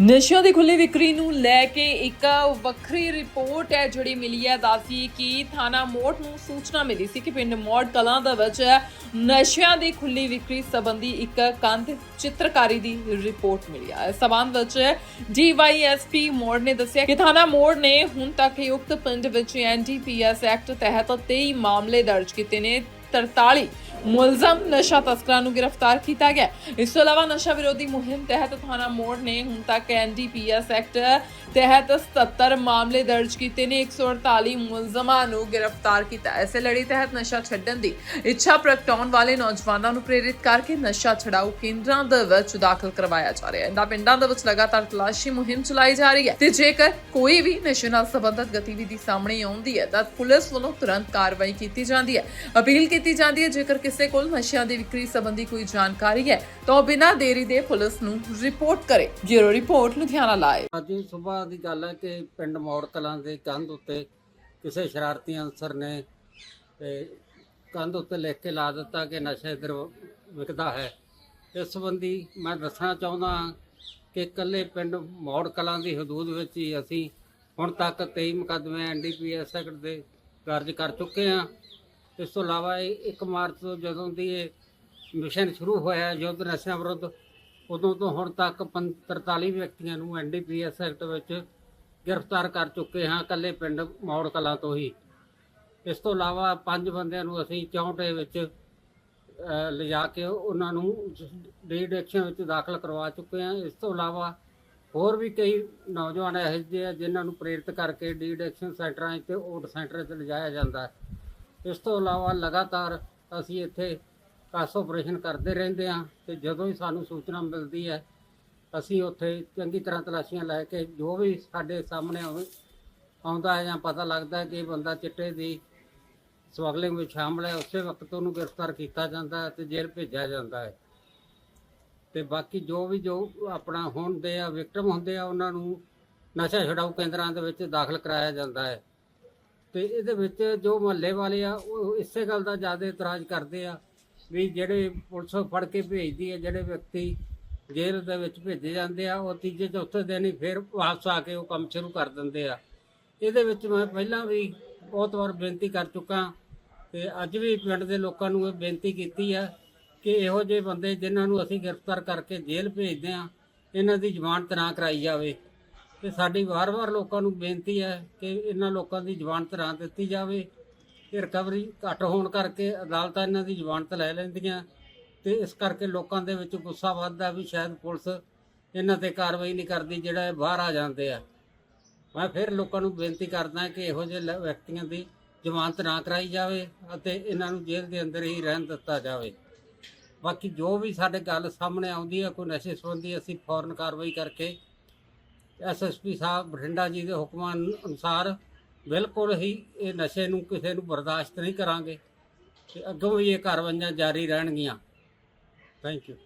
ਨਸ਼ਿਆਂ ਦੀ ਖੁੱਲੀ ਵਿਕਰੀ ਨੂੰ ਲੈ ਕੇ ਇੱਕ ਵੱਖਰੀ ਰਿਪੋਰਟ ਹੈ, ਜਿਹੜੀ ਮਿਲੀ ਹੈ ਦੱਸਦੀ ਕਿ ਥਾਣਾ ਮੋੜ ਨੂੰ ਸੂਚਨਾ ਮਿਲੀ ਸੀ ਕਿ ਪਿੰਡ ਮੋੜ ਕਲਾਂ ਦੇ ਵਿੱਚ ਨਸ਼ਿਆਂ ਦੀ ਖੁੱਲੀ ਵਿਕਰੀ ਸੰਬੰਧੀ ਇੱਕ ਕੰਧ ਚਿੱਤਰਕਾਰੀ ਦੀ ਰਿਪੋਰਟ ਮਿਲੀ ਹੈ। ਇਸ ਸਬੰਧ ਵਿੱਚ ਡੀਵਾਈਐਸਪੀ ਮੋੜ ਨੇ ਦੱਸਿਆ ਕਿ ਥਾਣਾ ਮੋੜ ਨੇ ਹੁਣ ਤੱਕ ਯੁਕਤ ਪਿੰਡ ਵਿੱਚ ਐਨਡੀਪੀਐਸ ਐਕਟ ਤਹਿਤ 23 ਮਾਮਲੇ ਦਰਜ ਕੀਤੇ ਨੇ। 43 ਮੁਲਜ਼ਮ ਨਸ਼ਾ ਤਸਕਰਾਂ ਨੂੰ ਗ੍ਰਿਫਤਾਰ ਕੀਤਾ ਗਿਆ। ਇਸ ਤੋਂ ਇਲਾਵਾ ਨਸ਼ਾ ਵਿਰੋਧੀ ਮੁਹਿੰਮ ਤਹਿਤ ਥਾਣਾ ਮੋੜ ਨੇ ਹੁਣ ਤੱਕ ਐਨਡੀਪੀਐਸ ਐਕਟ ਤਹਿਤ 77 ਮਾਮਲੇ ਦਰਜ ਕੀਤੇ ਨੇ। 148 ਮੁਲਜ਼ਮਾਂ ਨੂੰ ਗ੍ਰਿਫਤਾਰ ਕੀਤਾ। ਇਸੇ ਲੜੀ ਤਹਿਤ ਨਸ਼ਾ ਛੱਡਣ ਦੀ ਇੱਛਾ ਪ੍ਰਗਟਾਉਣ ਵਾਲੇ ਨੌਜਵਾਨਾਂ ਨੂੰ ਪ੍ਰੇਰਿਤ ਕਰਕੇ ਨਸ਼ਾ ਛਡਾਊ ਕੇਂਦਰਾਂ ਦੇ ਵਿੱਚ ਦਾਖਲ ਕਰਵਾਇਆ ਜਾ ਰਿਹਾ ਹੈ। ਇਹਨਾਂ ਪਿੰਡਾਂ ਦੇ ਵਿੱਚ ਲਗਾਤਾਰ ਤਲਾਸ਼ੀ ਮੁਹਿੰਮ ਚਲਾਈ ਜਾ ਰਹੀ ਹੈ ਤੇ ਜੇਕਰ ਕੋਈ ਵੀ ਨਸ਼ੇ ਨਾਲ ਸੰਬੰਧਿਤ ਗਤੀਵਿਧੀ ਸਾਹਮਣੇ ਆਉਂਦੀ ਹੈ ਤਾਂ ਪੁਲਿਸ ਵੱਲੋਂ ਤੁਰੰਤ ਕਾਰਵਾਈ ਕੀਤੀ ਜਾਂਦੀ ਹੈ। ਅਪੀਲ ਕੀਤੀ ਜਾਂਦੀ ਹੈ। ਜੇਕਰ ਕਿਸੇ ਕੋਲ ਨਸ਼ਿਆਂ ਦੀ ਵਿਕਰੀ ਸੰਬੰਧੀ ਕੋਈ ਜਾਣਕਾਰੀ ਹੈ, ਤਾਂ ਉਹ ਬਿਨਾਂ ਦੇਰੀ ਦੇ ਪੁਲਿਸ ਨੂੰ ਰਿਪੋਰਟ ਕਰੇ। Bureau report, Ludhiana live. ਅੱਜ ਸਵੇਰ ਦੀ ਗੱਲ ਹੈ ਕਿ ਪਿੰਡ ਮੌੜ ਕਲਾਂ ਦੇ ਕੰਧ ਉੱਤੇ ਕਿਸੇ ਸ਼ਰਾਰਤੀ ਅਨਸਰ ਨੇ ਕੰਧ ਉੱਤੇ ਲਿਖ ਕੇ ਲਾ ਦਿੱਤਾ ਕਿ ਨਸ਼ਾ ਇੱਧਰ ਵਿਕਦਾ ਹੈ। ਇਸ ਸੰਬੰਧੀ ਮੈਂ ਦੱਸਣਾ ਚਾਹੁੰਦਾ ਹਾਂ ਕਿ ਇਕੱਲੇ ਪਿੰਡ ਮੌੜ ਕਲਾਂ ਦੀ ਹਦੂਦ ਵਿੱਚ ਹੀ ਅਸੀਂ ਹੁਣ ਤੱਕ 23 ਮੁਕੱਦਮੇ ਐਨਡੀਪੀਐਸ ਐਕਟ ਦੇ ਦਰਜ ਕਰ ਚੁੱਕੇ ਹਾਂ। ਇਸ ਤੋਂ ਇਲਾਵਾ ਇਹ 1 ਮਾਰਚ ਤੋਂ ਜਦੋਂ ਦੀ ਇਹ ਮਿਸ਼ਨ ਸ਼ੁਰੂ ਹੋਇਆ ਯੁੱਧ ਨਸ਼ਿਆਂ ਵਿਰੁੱਧ, ਉਦੋਂ ਤੋਂ ਹੁਣ ਤੱਕ ਪੰ- 43 ਵਿਅਕਤੀਆਂ ਨੂੰ ਐਨਡੀਪੀਐਸ ਐਕਟ ਵਿੱਚ ਗ੍ਰਿਫਤਾਰ ਕਰ ਚੁੱਕੇ ਹਾਂ, ਇਕੱਲੇ ਪਿੰਡ ਮੌੜ ਕਲਾਂ ਤੋਂ ਹੀ। ਇਸ ਤੋਂ ਇਲਾਵਾ ਪੰਜ ਬੰਦਿਆਂ ਨੂੰ ਅਸੀਂ ਚੌਂਟੇ ਵਿੱਚ ਲਿਜਾ ਕੇ ਉਹਨਾਂ ਨੂੰ ਡੀਡ ਐਕਸ਼ਨ ਵਿੱਚ ਦਾਖਲ ਕਰਵਾ ਚੁੱਕੇ ਹਾਂ। ਇਸ ਤੋਂ ਇਲਾਵਾ ਹੋਰ ਵੀ ਕਈ ਨੌਜਵਾਨ ਇਹੋ ਜਿਹੇ ਆ ਜਿਨ੍ਹਾਂ ਨੂੰ ਪ੍ਰੇਰਿਤ ਕਰਕੇ ਡੀਡ ਐਕਸ਼ਨ ਸੈਂਟਰਾਂ 'ਤੇ ਓਟ ਸੈਂਟਰਾਂ 'ਤੇ ਲਿਜਾਇਆ ਜਾਂਦਾ ਹੈ। ਇਸ ਤੋਂ ਇਲਾਵਾ ਲਗਾਤਾਰ ਅਸੀਂ ਇੱਥੇ ਕਾਸ ਆਪਰੇਸ਼ਨ ਕਰਦੇ ਰਹਿੰਦੇ ਹਾਂ ਤੇ ਜਦੋਂ ਹੀ ਸਾਨੂੰ ਸੂਚਨਾ ਮਿਲਦੀ ਹੈ, ਅਸੀਂ ਉੱਥੇ ਚੰਗੀ ਤਰ੍ਹਾਂ ਤਲਾਸ਼ੀਆਂ ਲੈ ਕੇ ਜੋ ਵੀ ਸਾਡੇ ਸਾਹਮਣੇ ਆਵੇ ਆਉਂਦਾ ਹੈ ਜਾਂ ਪਤਾ ਲੱਗਦਾ ਹੈ ਕਿ ਇਹ ਬੰਦਾ ਚਿੱਟੇ ਦੀ ਸਮਗਲਿੰਗ ਵਿੱਚ ਸ਼ਾਮਲ ਹੈ, ਉਸੇ ਵਕਤ ਉਹਨੂੰ ਗ੍ਰਿਫਤਾਰ ਕੀਤਾ ਜਾਂਦਾ ਹੈ ਤੇ ਜੇਲ੍ਹ ਭੇਜਿਆ ਜਾਂਦਾ ਹੈ। ਤੇ ਬਾਕੀ ਜੋ ਵੀ ਜੋ ਆਪਣਾ ਹੁੰਦੇ ਆ ਵਿਕਟਮ ਹੁੰਦੇ ਆ, ਉਹਨਾਂ ਨੂੰ ਨਸ਼ਾ ਛਡਾਊ ਕੇਂਦਰਾਂ ਦੇ ਵਿੱਚ ਦਾਖਲ ਕਰਾਇਆ ਜਾਂਦਾ ਹੈ। ਤੇ ਇਹਦੇ ਵਿੱਚ ਜੋ ਮਹੱਲੇ ਵਾਲੇ ਆ, ਉਹ ਇਸੇ ਗੱਲ ਦਾ ਜ਼ਿਆਦਾ ਇਤਰਾਜ਼ ਕਰਦੇ ਆ ਵੀ ਜਿਹੜੇ ਪੁਲਿਸ ਫੜ ਕੇ ਭੇਜਦੀ ਹੈ ਜਿਹੜੇ ਵਿਅਕਤੀ ਜੇਲ੍ਹ ਦੇ ਵਿੱਚ ਭੇਜੇ ਜਾਂਦੇ ਆ, ਉਹ ਤੀਜੇ, ਚੌਥੇ ਦਿਨ ਹੀ ਫਿਰ ਵਾਪਸ ਆ ਕੇ ਉਹ ਕੰਮ ਸ਼ੁਰੂ ਕਰ ਦਿੰਦੇ ਆ। ਇਹਦੇ ਵਿੱਚ ਮੈਂ ਪਹਿਲਾਂ ਵੀ ਬਹੁਤ ਵਾਰ ਬੇਨਤੀ ਕਰ ਚੁੱਕਾ ਤੇ ਅੱਜ ਵੀ ਪਿੰਡ ਦੇ ਲੋਕਾਂ ਨੂੰ ਇਹ ਬੇਨਤੀ ਕੀਤੀ ਆ ਕਿ ਇਹੋ ਜਿਹੇ ਬੰਦੇ ਜਿਨ੍ਹਾਂ ਨੂੰ ਅਸੀਂ ਗ੍ਰਿਫਤਾਰ ਕਰਕੇ ਜੇਲ੍ਹ ਭੇਜਦੇ ਆ, ਇਹਨਾਂ ਦੀ ਜ਼ਮਾਨਤ ਨਾ ਕਰਾਈ ਜਾਵੇ। ਤੇ ਸਾਡੀ ਵਾਰ-ਵਾਰ ਲੋਕਾਂ ਨੂੰ ਬੇਨਤੀ ਹੈ ਕਿ ਇਹਨਾਂ ਲੋਕਾਂ ਦੀ ਜ਼ਮਾਨਤ ਨਾ ਦਿੱਤੀ ਜਾਵੇ ਤੇ ਰਿਕਵਰੀ ਘੱਟ ਹੋਣ ਕਰਕੇ ਅਦਾਲਤਾਂ ਇਹਨਾਂ ਦੀ ਜ਼ਮਾਨਤ ਲੈ ਲੈਂਦੀਆਂ ਤੇ ਇਸ ਕਰਕੇ ਲੋਕਾਂ ਦੇ ਵਿੱਚ ਗੁੱਸਾ ਵੱਧਦਾ ਵੀ ਸ਼ਾਇਦ ਪੁਲਿਸ ਇਹਨਾਂ ਤੇ ਕਾਰਵਾਈ ਨਹੀਂ ਕਰਦੀ ਜਿਹੜਾ ਇਹ ਬਾਹਰ ਆ ਜਾਂਦੇ ਆ। ਮੈਂ ਫਿਰ ਲੋਕਾਂ ਨੂੰ ਬੇਨਤੀ ਕਰਦਾ ਕਿ ਇਹੋ ਜਿਹੇ ਲ- ਵਿਅਕਤੀਆਂ ਦੀ ਜ਼ਮਾਨਤ ਨਾ ਕਰਾਈ ਜਾਵੇ ਅਤੇ ਇਹਨਾਂ ਨੂੰ ਜੇਲ੍ਹ ਦੇ ਅੰਦਰ ਹੀ ਰਹਿਣ ਦਿੱਤਾ ਜਾਵੇ। ਬਾਕੀ ਜੋ ਵੀ ਸਾਡੇ ਗੱਲ ਸਾਹਮਣੇ ਆਉਂਦੀ ਹੈ ਕੋਈ ਨਸ਼ੇ ਸੰਬੰਧੀ ਅਸੀਂ ਫੌਰਨ ਕਾਰਵਾਈ ਕਰਕੇ ਐਸਐਸਪੀ ਸਾਹਿਬ ਬਠਿੰਡਾ ਜੀ ਦੇ ਹੁਕਮਾਂ ਅਨੁਸਾਰ ਬਿਲਕੁਲ ਹੀ ਇਹ ਨਸ਼ੇ ਨੂੰ ਕਿਸੇ ਨੂੰ ਬਰਦਾਸ਼ਤ ਨਹੀਂ ਕਰਾਂਗੇ ਤੇ ਅੱਗੋਂ ਵੀ ਇਹ ਕਾਰਵਾਈਆਂ ਜਾਰੀ ਰਹਿਣਗੀਆਂ। Thank you